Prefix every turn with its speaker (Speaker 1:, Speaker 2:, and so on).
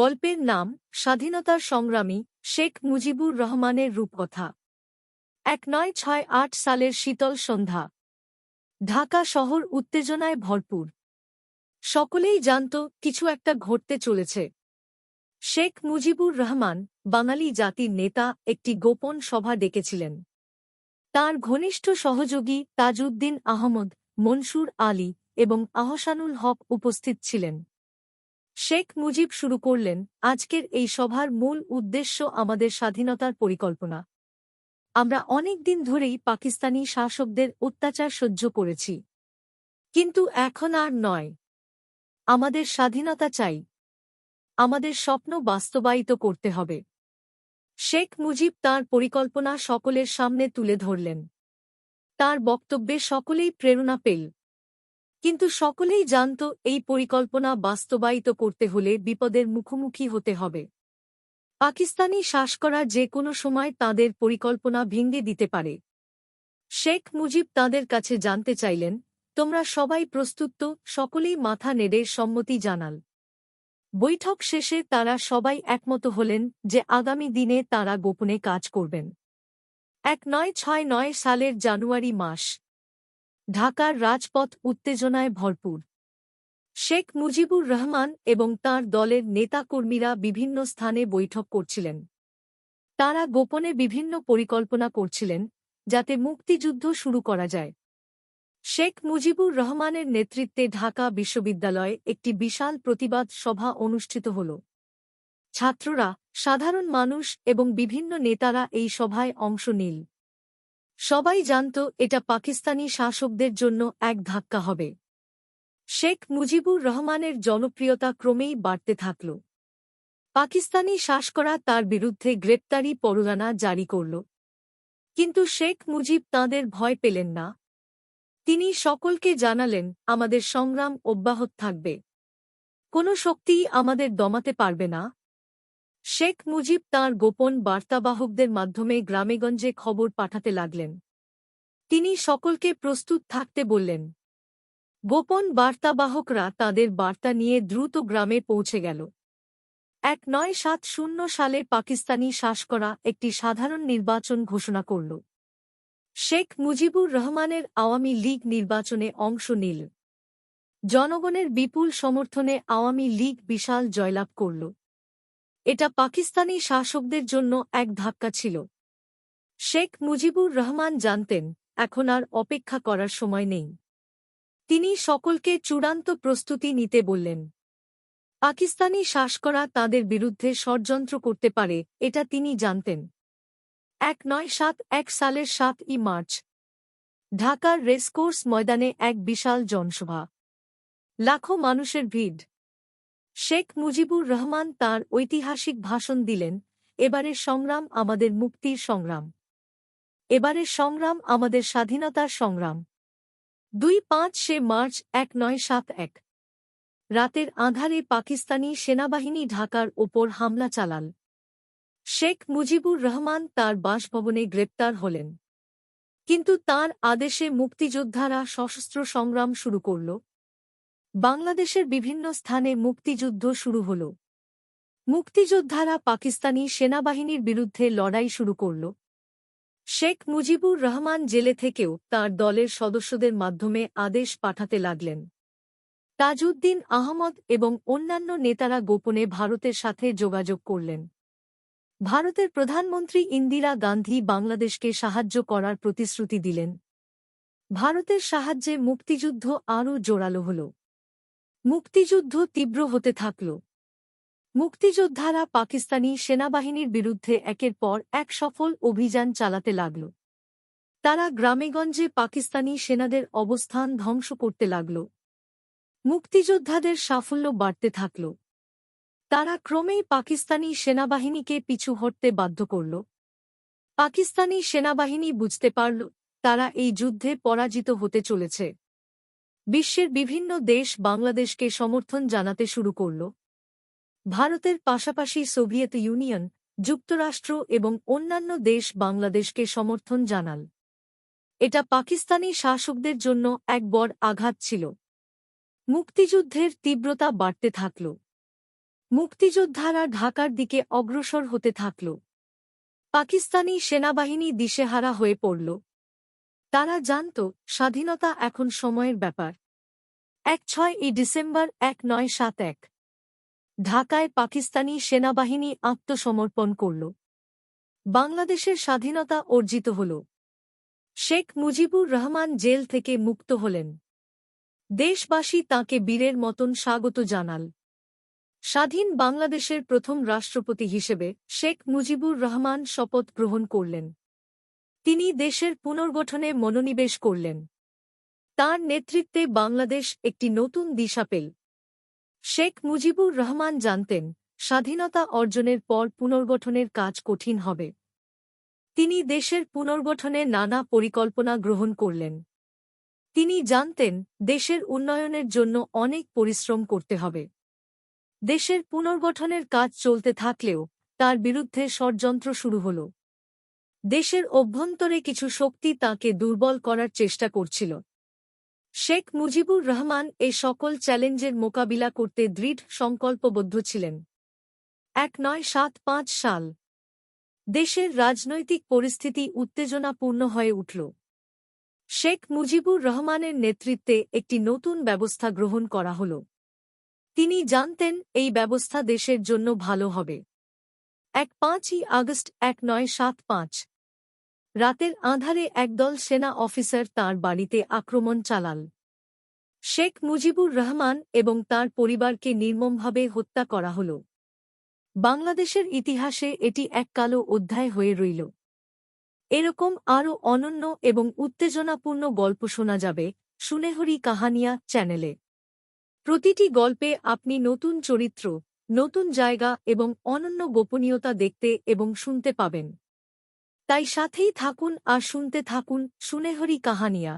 Speaker 1: গল্পের নাম স্বাধীনতার সংগ্রামী শেখ মুজিবুর রহমানের রূপকথা এক নয় ছয় আট সালের শীতল সন্ধ্যা ঢাকা শহর উত্তেজনায় ভরপুর সকলেই জানত কিছু একটা ঘটতে চলেছে শেখ মুজিবুর রহমান বাঙালি জাতির নেতা একটি গোপন সভা ডেকেছিলেন তার ঘনিষ্ঠ সহযোগী তাজউদ্দিন আহমদ মনসুর আলী এবং আহসানুল হক উপস্থিত ছিলেন শেখ মুজিব শুরু করলেন আজকের এই সভার মূল উদ্দেশ্য আমাদের স্বাধীনতার পরিকল্পনা আমরা অনেক দিন ধরেই পাকিস্তানি শাসকদের অত্যাচার সহ্য করেছি কিন্তু এখন আর নয় আমাদের স্বাধীনতা চাই আমাদের স্বপ্ন বাস্তবায়িত করতে হবে শেখ মুজিব তার পরিকল্পনা সকলের সামনে তুলে ধরলেন তার বক্তব্যে সকলেই প্রেরণা পেল কিন্তু সকলেই জানত এই পরিকল্পনা বাস্তবায়িত করতে হলে বিপদের মুখোমুখি হতে হবে পাকিস্তানি শাসকরা যে কোনো সময় তাদের পরিকল্পনা ভেঙে দিতে পারে শেখ মুজিব তাদের কাছে জানতে চাইলেন তোমরা সবাই প্রস্তুত তো সকলেই মাথা নেড়ে সম্মতি জানাল বৈঠক শেষে তারা সবাই একমত হলেন যে আগামী দিনে তারা গোপনে কাজ করবেন এক নয় ছয় নয় সালের জানুয়ারি মাস ঢাকার রাজপথ উত্তেজনায় ভরপুর শেখ মুজিবুর রহমান এবং তার দলের নেতাকর্মীরা বিভিন্ন স্থানে বৈঠক করছিলেন তারা গোপনে বিভিন্ন পরিকল্পনা করছিলেন যাতে মুক্তিযুদ্ধ শুরু করা যায় শেখ মুজিবুর রহমানের নেতৃত্বে ঢাকা বিশ্ববিদ্যালয়ে একটি বিশাল প্রতিবাদ সভা অনুষ্ঠিত হল ছাত্ররা সাধারণ মানুষ এবং বিভিন্ন নেতারা এই সভায় অংশ নিল সবাই জানত এটা পাকিস্তানি শাসকদের জন্য এক ধাক্কা হবে শেখ মুজিবুর রহমানের জনপ্রিয়তা ক্রমেই বাড়তে থাকল পাকিস্তানি শাসকরা তার বিরুদ্ধে গ্রেপ্তারি পরোয়ানা জারি করল কিন্তু শেখ মুজিব তাঁদের ভয় পেলেন না তিনি সকলকে জানালেন আমাদের সংগ্রাম অব্যাহত থাকবে কোনো শক্তিই আমাদের দমাতে পারবে না শেখ মুজিব তাঁর গোপন বার্তাবাহকদের মাধ্যমে গ্রামেগঞ্জে খবর পাঠাতে লাগলেন তিনি সকলকে প্রস্তুত থাকতে বললেন গোপন বার্তাবাহকরা তাদের বার্তা নিয়ে দ্রুত গ্রামে পৌঁছে গেল এক নয় সাত শূন্য সালে পাকিস্তানি করা একটি সাধারণ নির্বাচন ঘোষণা করল শেখ মুজিবুর রহমানের আওয়ামী লীগ নির্বাচনে অংশ নিল জনগণের বিপুল সমর্থনে আওয়ামী লীগ বিশাল জয়লাভ করল এটা পাকিস্তানি শাসকদের জন্য এক ধাক্কা ছিল শেখ মুজিবুর রহমান জানতেন এখন আর অপেক্ষা করার সময় নেই তিনি সকলকে চূড়ান্ত প্রস্তুতি নিতে বললেন পাকিস্তানি শাসকরা তাদের বিরুদ্ধে ষড়যন্ত্র করতে পারে এটা তিনি জানতেন এক নয় সাত এক সালের সাত ই মার্চ ঢাকার রেসকোর্স ময়দানে এক বিশাল জনসভা লাখো মানুষের ভিড় শেখ মুজিবুর রহমান তার ঐতিহাসিক ভাষণ দিলেন এবারের সংগ্রাম আমাদের মুক্তির সংগ্রাম এবারের সংগ্রাম আমাদের স্বাধীনতার সংগ্রাম দুই পাঁচ সে মার্চ এক নয় সাত এক রাতের আধারে পাকিস্তানি সেনাবাহিনী ঢাকার ওপর হামলা চালাল শেখ মুজিবুর রহমান তার বাসভবনে গ্রেপ্তার হলেন কিন্তু তার আদেশে মুক্তিযোদ্ধারা সশস্ত্র সংগ্রাম শুরু করল বাংলাদেশের বিভিন্ন স্থানে মুক্তিযুদ্ধ শুরু হল মুক্তিযোদ্ধারা পাকিস্তানি সেনাবাহিনীর বিরুদ্ধে লড়াই শুরু করল শেখ মুজিবুর রহমান জেলে থেকেও তার দলের সদস্যদের মাধ্যমে আদেশ পাঠাতে লাগলেন তাজউদ্দিন আহমদ এবং অন্যান্য নেতারা গোপনে ভারতের সাথে যোগাযোগ করলেন ভারতের প্রধানমন্ত্রী ইন্দিরা গান্ধী বাংলাদেশকে সাহায্য করার প্রতিশ্রুতি দিলেন ভারতের সাহায্যে মুক্তিযুদ্ধ আরও জোরালো হল মুক্তিযুদ্ধ তীব্র হতে থাকল মুক্তিযোদ্ধারা পাকিস্তানি সেনাবাহিনীর বিরুদ্ধে একের পর এক সফল অভিযান চালাতে লাগল তারা গ্রামেগঞ্জে পাকিস্তানি সেনাদের অবস্থান ধ্বংস করতে লাগল মুক্তিযোদ্ধাদের সাফল্য বাড়তে থাকল তারা ক্রমেই পাকিস্তানি সেনাবাহিনীকে পিছু হটতে বাধ্য করল পাকিস্তানি সেনাবাহিনী বুঝতে পারল তারা এই যুদ্ধে পরাজিত হতে চলেছে বিশ্বের বিভিন্ন দেশ বাংলাদেশকে সমর্থন জানাতে শুরু করল ভারতের পাশাপাশি সোভিয়েত ইউনিয়ন যুক্তরাষ্ট্র এবং অন্যান্য দেশ বাংলাদেশকে সমর্থন জানাল এটা পাকিস্তানি শাসকদের জন্য এক বড় আঘাত ছিল মুক্তিযুদ্ধের তীব্রতা বাড়তে থাকল মুক্তিযোদ্ধারা ঢাকার দিকে অগ্রসর হতে থাকল পাকিস্তানি সেনাবাহিনী দিশেহারা হয়ে পড়ল তারা জানত স্বাধীনতা এখন সময়ের ব্যাপার এক ছয় ই ডিসেম্বর এক নয় সাত এক ঢাকায় পাকিস্তানি সেনাবাহিনী আত্মসমর্পণ করল বাংলাদেশের স্বাধীনতা অর্জিত হল শেখ মুজিবুর রহমান জেল থেকে মুক্ত হলেন দেশবাসী তাকে বীরের মতন স্বাগত জানাল স্বাধীন বাংলাদেশের প্রথম রাষ্ট্রপতি হিসেবে শেখ মুজিবুর রহমান শপথ গ্রহণ করলেন তিনি দেশের পুনর্গঠনে মনোনিবেশ করলেন তার নেতৃত্বে বাংলাদেশ একটি নতুন দিশা পেল শেখ মুজিবুর রহমান জানতেন স্বাধীনতা অর্জনের পর পুনর্গঠনের কাজ কঠিন হবে তিনি দেশের পুনর্গঠনে নানা পরিকল্পনা গ্রহণ করলেন তিনি জানতেন দেশের উন্নয়নের জন্য অনেক পরিশ্রম করতে হবে দেশের পুনর্গঠনের কাজ চলতে থাকলেও তার বিরুদ্ধে ষড়যন্ত্র শুরু হলো দেশের অভ্যন্তরে কিছু শক্তি তাকে দুর্বল করার চেষ্টা করছিল শেখ মুজিবুর রহমান এ সকল চ্যালেঞ্জের মোকাবিলা করতে দৃঢ় সংকল্পবদ্ধ ছিলেন এক নয় সাত পাঁচ সাল দেশের রাজনৈতিক পরিস্থিতি উত্তেজনাপূর্ণ হয়ে উঠল শেখ মুজিবুর রহমানের নেতৃত্বে একটি নতুন ব্যবস্থা গ্রহণ করা হল তিনি জানতেন এই ব্যবস্থা দেশের জন্য ভালো হবে এক পাঁচই আগস্ট এক নয় সাত পাঁচ রাতের আঁধারে একদল সেনা অফিসার তার বাড়িতে আক্রমণ চালাল শেখ মুজিবুর রহমান এবং তার পরিবারকে নির্মমভাবে হত্যা করা হল বাংলাদেশের ইতিহাসে এটি এক কালো অধ্যায় হয়ে রইল এরকম আরও অনন্য এবং উত্তেজনাপূর্ণ গল্প শোনা যাবে সুনেহরি কাহানিয়া চ্যানেলে প্রতিটি গল্পে আপনি নতুন চরিত্র নতুন জায়গা এবং অনন্য গোপনীয়তা দেখতে এবং শুনতে পাবেন তাই সাথেই থাকুন আর শুনতে থাকুন সুনেহরি কাহানিয়া